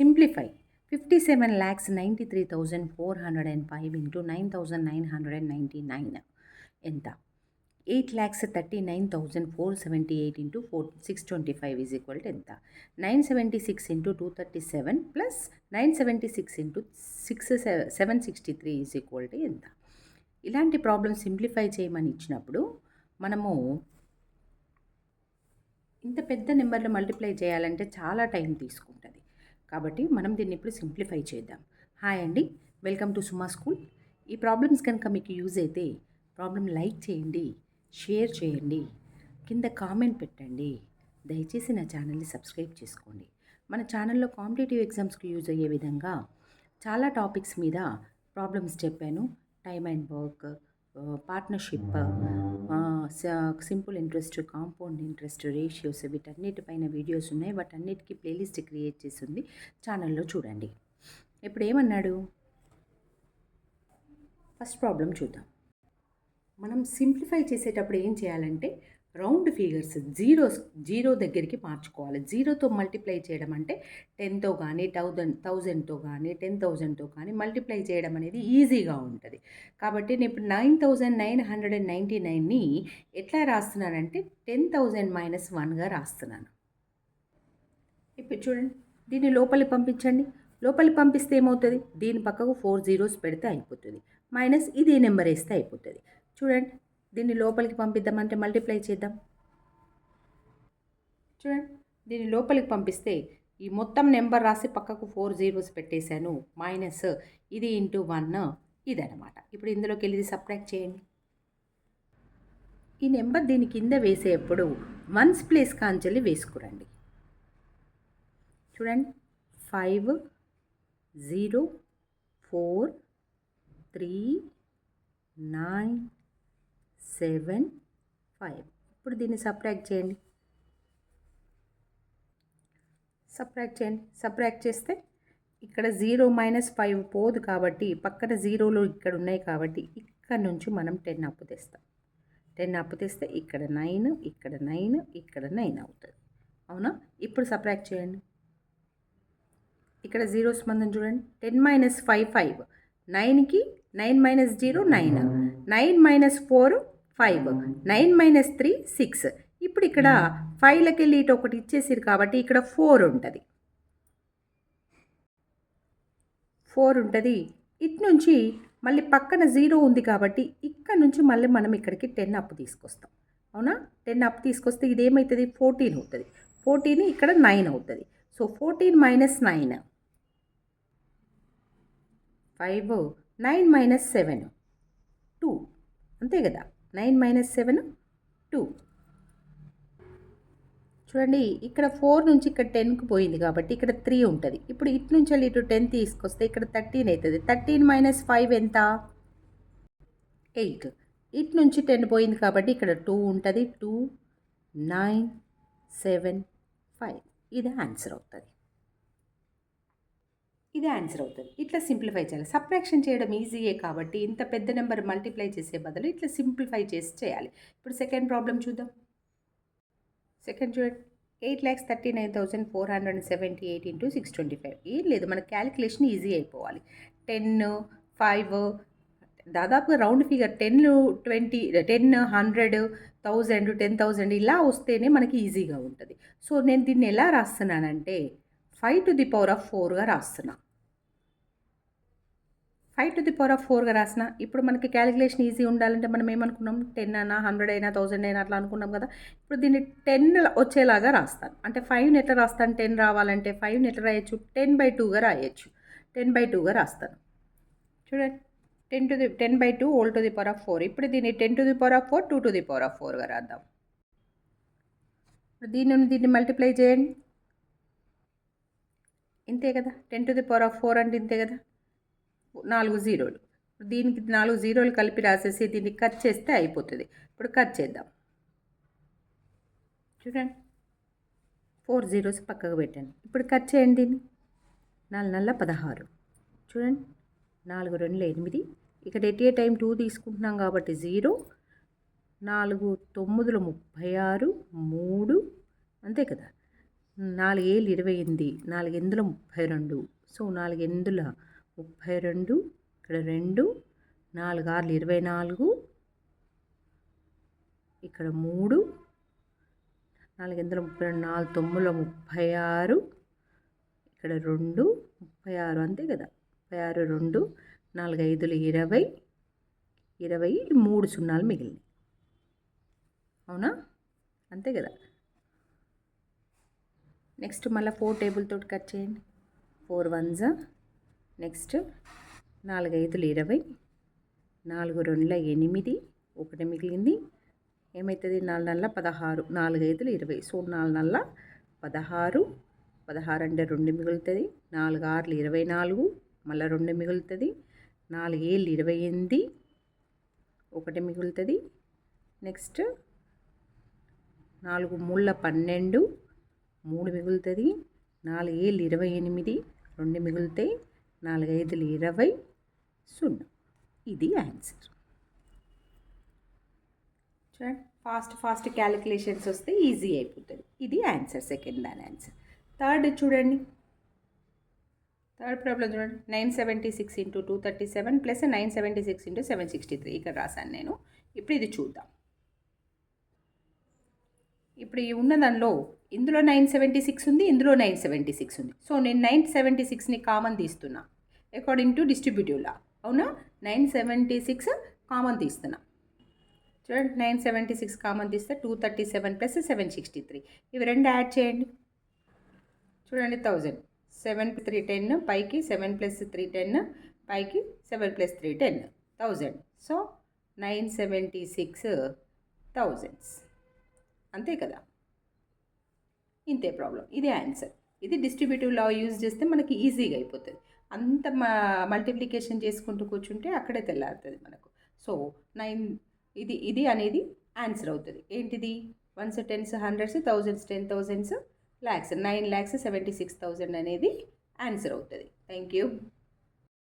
Simplify fifty seven lakhs ninety three thousand four hundred and five into nine thousand nine hundred and ninety nine ఎంత? Eight lakhs thirty nine thousand four seventy eight into four six twenty five is equal to ఎంత? Nine seventy six into two thirty seven plus nine seventy six into six seven sixty three is equal to ఎంత? ఇలాంటి problem simplify చేయమని ఇచ్చినప్పుడు మనము ఇంత పెద్ద నెంబర్లు multiply చేయాలంటే చాలా టైం తీసుకుంటాం కాబట్టి మనం దీన్ని ఇప్పుడు సింప్లిఫై చేద్దాం. హాయ్ అండి వెల్కమ్ టు సుమా స్కూల్. ఈ ప్రాబ్లమ్స్ కనుక మీకు యూజ్ అయితే ప్రాబ్లం లైక్ చేయండి షేర్ చేయండి కింద కామెంట్ పెట్టండి. దయచేసి నా ఛానల్ని సబ్స్క్రైబ్ చేసుకోండి. మన ఛానల్లో కాంపిటేటివ్ ఎగ్జామ్స్కి యూజ్ అయ్యే విధంగా చాలా టాపిక్స్ మీద ప్రాబ్లమ్స్ చెప్పాను. Time and work partnership simple interest compound interest ratios వీటన్నిటిపైన వీడియోస్ ఉన్నాయి. వాటన్నిటికీ ప్లేలిస్ట్ క్రియేట్ చేసింది ఛానల్లో చూడండి. ఇప్పుడు ఏమన్నాడు? ఫస్ట్ ప్రాబ్లం చూద్దాం. మనం సింప్లిఫై చేసేటప్పుడు ఏం చేయాలంటే రౌండ్ ఫిగర్స్ జీరోస్ జీరో దగ్గరికి మార్చుకోవాలి. జీరోతో మల్టిప్లై చేయడం అంటే టెన్తో కానీ థౌజండ్ థౌజండ్తో కానీ టెన్ థౌజండ్తో కానీ మల్టిప్లై చేయడం అనేది ఈజీగా ఉంటుంది. కాబట్టి నేను ఇప్పుడు nine thousand nine hundred and ninety నైన్ని ఎట్లా రాస్తున్నానంటే టెన్ థౌజండ్ మైనస్ వన్గా రాస్తున్నాను. ఇప్పుడు చూడండి దీన్ని లోపలికి పంపించండి. లోపలికి పంపిస్తే ఏమవుతుంది? దీని పక్కకు ఫోర్ జీరోస్ పెడితే అయిపోతుంది. మైనస్ ఇదే నెంబర్ వేస్తే అయిపోతుంది. చూడండి దీన్ని లోపలికి పంపిద్దామంటే మల్టిప్లై చేద్దాం. చూడండి దీన్ని లోపలికి పంపిస్తే ఈ మొత్తం నెంబర్ రాసి పక్కకు ఫోర్ జీరోస్ పెట్టేశాను. మైనస్ ఇది ఇంటూ వన్ ఇదనమాట ఇప్పుడు ఇందులోకి వెళ్ళి సబ్ట్రాక్ట్ చేయండి. ఈ నెంబర్ దీని కింద వేసేటప్పుడు వన్స్ ప్లేస్ కాంచెల్లి వేసుకురండి. చూడండి five zero four three nine seven five. ఇప్పుడు దీన్ని సబ్ట్రాక్ట్ చేయండి. సబ్ట్రాక్ట్ చేయండి. సబ్ట్రాక్ట్ చేస్తే ఇక్కడ జీరో మైనస్ ఫైవ్ పోదు కాబట్టి పక్కన జీరోలు ఇక్కడ ఉన్నాయి కాబట్టి ఇక్కడ నుంచి మనం టెన్ అప్పు తెస్తాం. టెన్ అప్పు తెస్తే ఇక్కడ నైన్ ఇక్కడ నైన్ ఇక్కడ నైన్ అవుతుంది. అవునా? ఇప్పుడు సబ్ట్రాక్ట్ చేయండి. ఇక్కడ జీరోస్ మందం చూడండి. Ten minus five five. నైన్కి nine minus zero nine. Nine minus four five nine minus three six ఇప్పుడు ఇక్కడ ఫైవ్లకి వెళ్ళి ఇటు ఒకటి ఇచ్చేసారు కాబట్టి ఇక్కడ ఫోర్ ఉంటుంది. ఫోర్ ఉంటుంది. ఇటు నుంచి మళ్ళీ పక్కన జీరో ఉంది కాబట్టి ఇక్కడ నుంచి మళ్ళీ మనం ఇక్కడికి టెన్ అప్ తీసుకొస్తాం. అవునా? టెన్ అప్ తీసుకొస్తే ఇదేమవుతుంది ఫోర్టీన్ అవుతుంది. ఫోర్టీన్ ఇక్కడ నైన్ అవుతుంది. So fourteen minus nine five nine minus seven two అంతే కదా? Nine minus seven two. చూడండి ఇక్కడ ఫోర్ నుంచి ఇక్కడ టెన్కి పోయింది కాబట్టి ఇక్కడ త్రీ ఉంటుంది. ఇప్పుడు ఇటు నుంచి వెళ్ళి ఇటు టెన్ తీసుకొస్తే ఇక్కడ థర్టీన్ అవుతుంది. థర్టీన్ మైనస్ ఫైవ్ ఎంత? ఎయిట్. ఇటు నుంచి టెన్ పోయింది కాబట్టి ఇక్కడ టూ ఉంటుంది. Two nine seven five. ఇది ఆన్సర్ అవుతుంది. ఇది ఆన్సర్ అవుతుంది. ఇట్లా సింప్లిఫై చేయాలి. సప్రాక్షన్ చేయడం ఈజీయే కాబట్టి ఇంత పెద్ద నెంబర్ మల్టిప్లై చేసే బదులు ఇట్లా సింప్లిఫై చేసి చేయాలి. ఇప్పుడు సెకండ్ ప్రాబ్లం చూద్దాం. సెకండ్ చూడండి eight lakhs thirty nine thousand four hundred and seventy eight into six twenty five ఏం లేదు మన క్యాలిక్యులేషన్ ఈజీ అయిపోవాలి. టెన్ ఫైవ్ దాదాపుగా round figure ten twenty ten hundred thousand ten thousand ఇలా వస్తేనే మనకి ఈజీగా ఉంటుంది. సో నేను దీన్ని ఎలా రాస్తున్నానంటే five to the power of ఫోర్గా రాస్తున్నా. Five to the power of ఫోర్గా రాసిన ఇప్పుడు మనకి క్యాలిక్యులేషన్ ఈజీ ఉండాలంటే మనం ఏమనుకున్నాం? టెన్ అయినా హండ్రెడ్ అయినా థౌజండ్ అయినా అట్లా అనుకున్నాం కదా. ఇప్పుడు దీన్ని టెన్ వచ్చేలాగా రాస్తాను. అంటే ఫైవ్ని ఎట్లా రాస్తాను? టెన్ రావాలంటే ఫైవ్ని ఎట్లా రాయొచ్చు? టెన్ బై టూగా రాయొచ్చు. టెన్ బై టూగా రాస్తాను. చూడండి. Ten to the ten by two whole to the power of four. ఇప్పుడు దీన్ని ten to the power of four two to the power of ఫోర్గా రాద్దాం. ఇప్పుడు దీన్ని దీన్ని మల్టిప్లై చేయండి. ఇంతే కదా? Ten to the power of four అంటే ఇంతే కదా? నాలుగు జీరోలు. దీనికి నాలుగు జీరోలు కలిపి రాసేసి దీన్ని కట్ చేస్తే అయిపోతుంది. ఇప్పుడు కట్ చేద్దాం. చూడండి. ఫోర్ జీరోస్ పక్కకు పెట్టండి. ఇప్పుడు కట్ చేయండి దీన్ని. నాలుగు నల్ల పదహారు. చూడండి. నాలుగు రెండు ఎనిమిది. ఇక్కడ ఎట్ ఏ టైం టూ తీసుకుంటున్నాం కాబట్టి జీరో. నాలుగు తొమ్మిదిలో ముప్పై ఆరు. మూడు. అంతే కదా? నాలుగేళ్ళు ఇరవై ఎనిమిది నాలుగెందుల ముప్పై రెండు సో నాలుగెందుల ముప్పై రెండు ఇక్కడ రెండు నాలుగు ఆరులు ఇరవై నాలుగు ఇక్కడ మూడు నాలుగెందుల ముప్పై రెండు నాలుగు తొమ్మిదిల ముప్పై ఆరు ఇక్కడ రెండు ముప్పై ఆరు అంతే కదా. ముప్పై ఆరు రెండు నాలుగు ఐదులు ఇరవై ఇరవై మూడు సున్నాలు మిగిలినాయి. అవునా? అంతే కదా. నెక్స్ట్ మళ్ళీ ఫోర్ టేబుల్ తోటి కట్ చేయండి. ఫోర్ వన్స్ నెక్స్ట్ నాలుగు ఐదులు ఇరవై నాలుగు రెండుల ఎనిమిది ఒకటి మిగిలింది. ఏమవుతుంది నాలుగు నెలల పదహారు నాలుగు ఐదులు ఇరవై. సో నాలుగు నెలల పదహారు పదహారు అంటే రెండు మిగులుతుంది. నాలుగు ఆరులు ఇరవై నాలుగు మళ్ళీ రెండు మిగులుతుంది. నాలుగు ఏళ్ళు ఇరవై ఎనిమిది ఒకటి మిగులుతుంది. నెక్స్ట్ నాలుగు ముళ్ళ పన్నెండు మూడు మిగులుతుంది నాలుగు ఏళ్ళు ఇరవై ఎనిమిది రెండు మిగులుతాయి నాలుగు ఐదులు ఇరవై సున్నా. ఇది ఆన్సర్. చూడండి ఫాస్ట్ ఫాస్ట్ క్యాలిక్యులేషన్స్ వస్తే ఈజీ అయిపోతుంది. ఇది ఆన్సర్ సెకండ్ దాని ఆన్సర్. థర్డ్ చూడండి. థర్డ్ ప్రాబ్లం చూడండి. Nine seventy six into two thirty seven plus nine seventy six into seven sixty three. ఇక్కడ రాశాను నేను. ఇప్పుడు ఇది చూద్దాం. ఇప్పుడు ఈ ఉన్న దానిలో ఇందులో నైన్ సెవెంటీ సిక్స్ ఉంది ఇందులో నైన్ సెవెంటీ సిక్స్ ఉంది. సో నేను నైన్ సెవెంటీ సిక్స్ని కామన్ తీస్తున్నా అకార్డింగ్ టు డిస్ట్రిబ్యూటివ్ లా అవునా? నైన్ సెవెంటీ సిక్స్ కామన్ తీస్తున్నా. చూడండి నైన్ సెవెంటీ సిక్స్ కామన్ తీస్తే two thirty seven plus seven sixty three. ఇవి రెండు యాడ్ చేయండి. చూడండి థౌజండ్. సెవెన్ త్రీ టెన్ పైకి సెవెన్ ప్లస్ త్రీ టెన్ పైకి seven plus three ten thousand. So nine seventy six thousands. అంతే కదా? ఇంతే ప్రాబ్లం ఇదే ఆన్సర్ ఇది డిస్ట్రిబ్యూటివ్ లా యూజ్ చేస్తే మనకి ఈజీగా అయిపోతుంది. అంత మల్టిప్లికేషన్ చేసుకుంటూ కూర్చుంటే అక్కడే తెల్లారుతుంది మనకు. సో నైన్ ఇది ఇది అనేది ఆన్సర్ అవుతుంది. ఏంటిది? Ones tens hundreds thousands ten thousands lakhs nine lakhs seventy six thousand అనేది ఆన్సర్ అవుతుంది. Thank you